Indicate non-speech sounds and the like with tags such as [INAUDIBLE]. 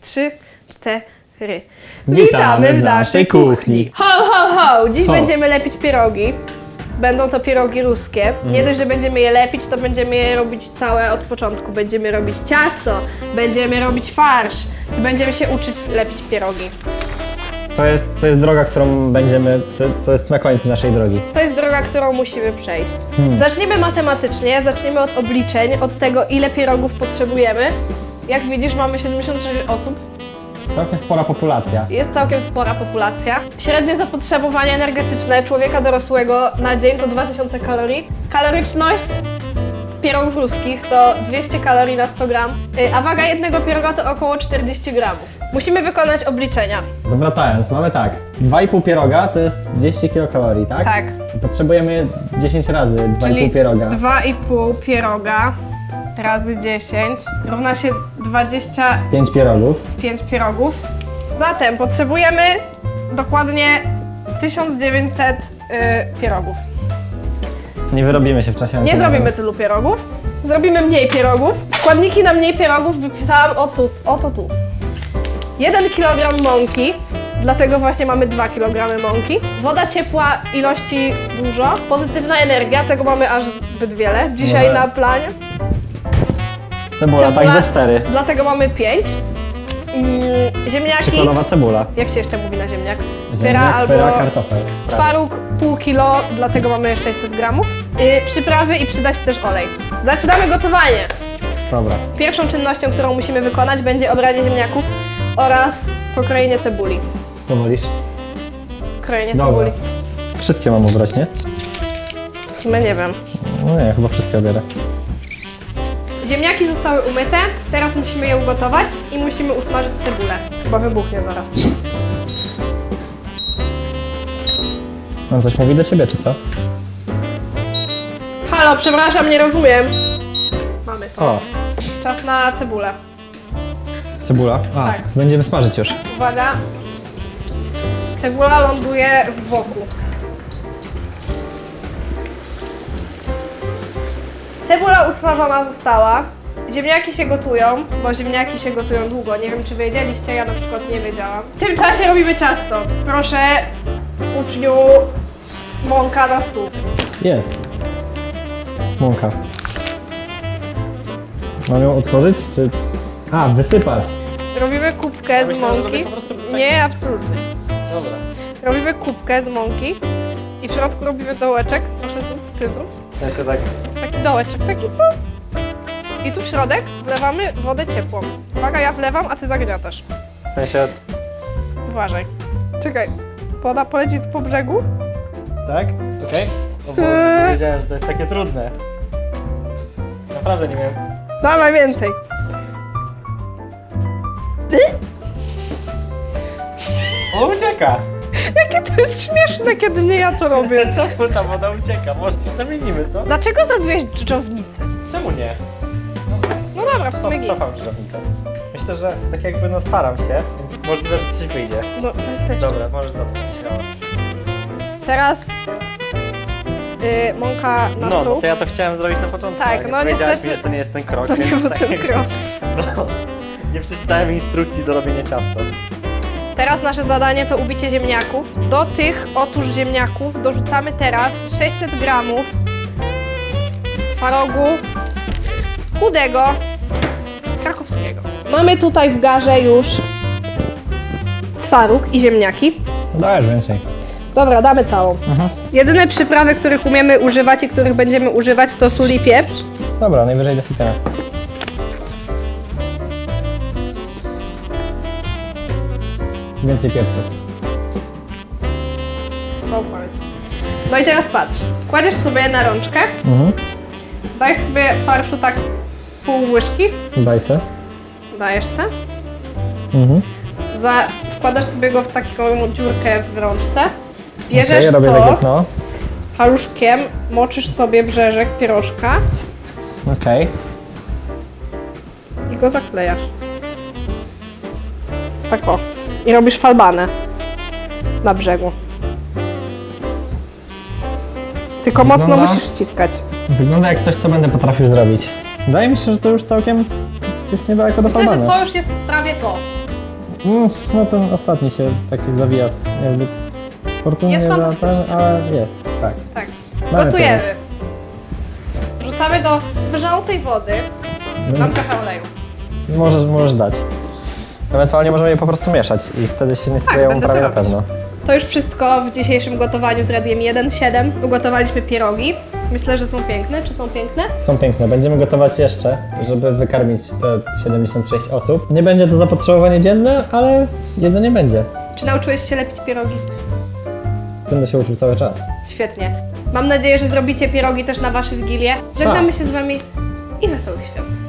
trzy, cztery. Witamy w naszej kuchni. Ho, ho, ho! Dziś Ho. będziemy lepić pierogi. Będą to pierogi ruskie. Mhm. Nie dość, że będziemy je lepić, to będziemy je robić całe od początku. Będziemy robić ciasto, będziemy robić farsz i będziemy się uczyć lepić pierogi. To jest, to jest droga, którą będziemy, to, to jest na końcu naszej drogi. To jest droga, którą musimy przejść. Hmm. Zaczniemy matematycznie, zaczniemy od obliczeń, od tego, ile pierogów potrzebujemy. Jak widzisz, mamy 76 osób. Całkiem spora populacja. Jest całkiem spora populacja. Średnie zapotrzebowanie energetyczne człowieka dorosłego na dzień to 2000 kalorii. Kaloryczność pierogów ruskich to 200 kalorii na 100 gram, y, a waga jednego pieroga to około 40 gramów. Musimy wykonać obliczenia. To wracając, mamy tak. 2,5 pieroga to jest 200 kilokalorii, tak? Tak. Potrzebujemy 10 razy 2,5 pieroga. 2,5 pieroga razy 10 równa się 25 5 pierogów. pierogów. Zatem potrzebujemy dokładnie 1900 y, pierogów. Nie wyrobimy się w czasie Nie antynowym. zrobimy tylu pierogów. Zrobimy mniej pierogów. Składniki na mniej pierogów wypisałam o tu, oto tu. 1 kg mąki, dlatego właśnie mamy 2 kg mąki. Woda ciepła, ilości dużo. Pozytywna energia, tego mamy aż zbyt wiele. Dzisiaj Dobra. na planie. Cebula, tak ze 4. Dlatego mamy 5. Mm, ziemniaki. Przykładowa cebula. Jak się jeszcze mówi na ziemniak? Ziemniak, albo pyra, kartofel. Twaróg pół kilo, dlatego mamy 600 gramów. Yy, przyprawy i przyda się też olej. Zaczynamy gotowanie. Dobra. Pierwszą czynnością, którą musimy wykonać będzie obranie ziemniaków oraz pokrojenie cebuli. Co wolisz? Krojenie Dobra. cebuli. Wszystkie mam ubrać, nie? W sumie nie wiem. No nie, chyba wszystkie biorę. Ziemniaki zostały umyte, teraz musimy je ugotować i musimy usmażyć cebulę. Chyba wybuchnie zaraz. On coś mówi do ciebie, czy co? Halo, przepraszam, nie rozumiem. Mamy to. O, Czas na cebulę. cebula. A, Tak. to będziemy smażyć już. Uwaga. Cebula ląduje w woku. Cebula usmażona została. Ziemniaki się gotują, bo ziemniaki się gotują długo. Nie wiem, czy wiedzieliście, ja na przykład nie wiedziałam. W tym czasie robimy ciasto. Proszę, uczniu, mąka na stół. Jest. Mąka. Mam ją otworzyć, czy... A, wysypać. Robimy kubkę z myślałem, że mąki. robię po prostu tak. Nie, absolutnie. Dobra. Robimy kubkę z mąki i w środku robimy dołeczek. Proszę tu, ty zrób. W sensie tak... Dołeczek, taki. I tu w środek wlewamy wodę ciepłą. Uwaga, ja wlewam, a ty zagniatasz. W sensie... Uważaj. Czekaj, woda poleci po brzegu. Tak? Okej. No bo Eee. wiedziałem, że to jest takie trudne. Naprawdę nie wiem. Dawaj więcej. O, ucieka! [LAUGHS] Jakie to jest śmieszne, kiedy nie ja to robię. [LAUGHS] Czemu ta woda ucieka? Może się zamienimy, co? Dlaczego zrobiłeś dżdżownicę? Czemu nie? No dobra, w sumie Co, git. cofam drzewnicę. Myślę, że tak jakby no staram się, więc możliwe, że coś wyjdzie. No, weź też. Dobra, możesz dotknąć śmiało. Teraz yy, mąka na no, stół. no to ja to chciałem zrobić na początku. Tak, ale no powiedziałaś niestety- mi, że to nie jest ten krok, [LAUGHS] To nie więc był tak ten krok. No, nie przeczytałem instrukcji do robienia ciasta. Teraz nasze zadanie to ubicie ziemniaków. Do tych otóż ziemniaków dorzucamy teraz 600 gramów twarogu chudego krakowskiego. Mamy tutaj w garze już twaróg i ziemniaki. Dajesz więcej. Dobra, damy całą. Aha. Jedyne przyprawy, których umiemy używać i których będziemy używać to sól i pieprz. Dobra, najwyżej dosypiamy. Więcej pieprzu. No i teraz patrz. Kładziesz sobie na rączkę, Mhm. dajesz sobie farszu tak pół łyżki, Daj se. dajesz se. Mhm. Za, wkładasz sobie go w taką dziurkę w rączce, Okej, bierzesz robię tak to jak no. paluszkiem, moczysz sobie brzeżek pierożka Okej. i go zaklejasz. Tak o. I robisz falbanę na brzegu. Tylko mocno Wygląda- musisz ściskać. Wygląda jak coś, co będę potrafił zrobić. Wydaje mi się, że to już całkiem jest niedaleko do Myślę, że falbany. to już jest prawie to. Mm, no ten ostatni się taki zawija niezbyt fortunnie Jest za fantastyczny. ten, ale jest, tak. Tak. Mamy Gotujemy. Wrzucamy do wrzącej wody. Mam trochę oleju. Możesz, możesz dać. Ewentualnie możemy je po prostu mieszać i wtedy się nie skleją będę prawie to na robić. pewno. To już wszystko w dzisiejszym gotowaniu z Radiem 1.7. Ugotowaliśmy pierogi. Myślę, że są piękne. Czy są piękne? Są piękne. Będziemy gotować jeszcze, żeby wykarmić te 76 osób. Nie będzie to zapotrzebowanie dzienne, ale jedzenie będzie. Czy nauczyłeś się lepić pierogi? Będę się uczył cały czas. Świetnie. Mam nadzieję, że zrobicie pierogi też na Wasze wigilie. Żegnamy się z Wami i wesołych świąt.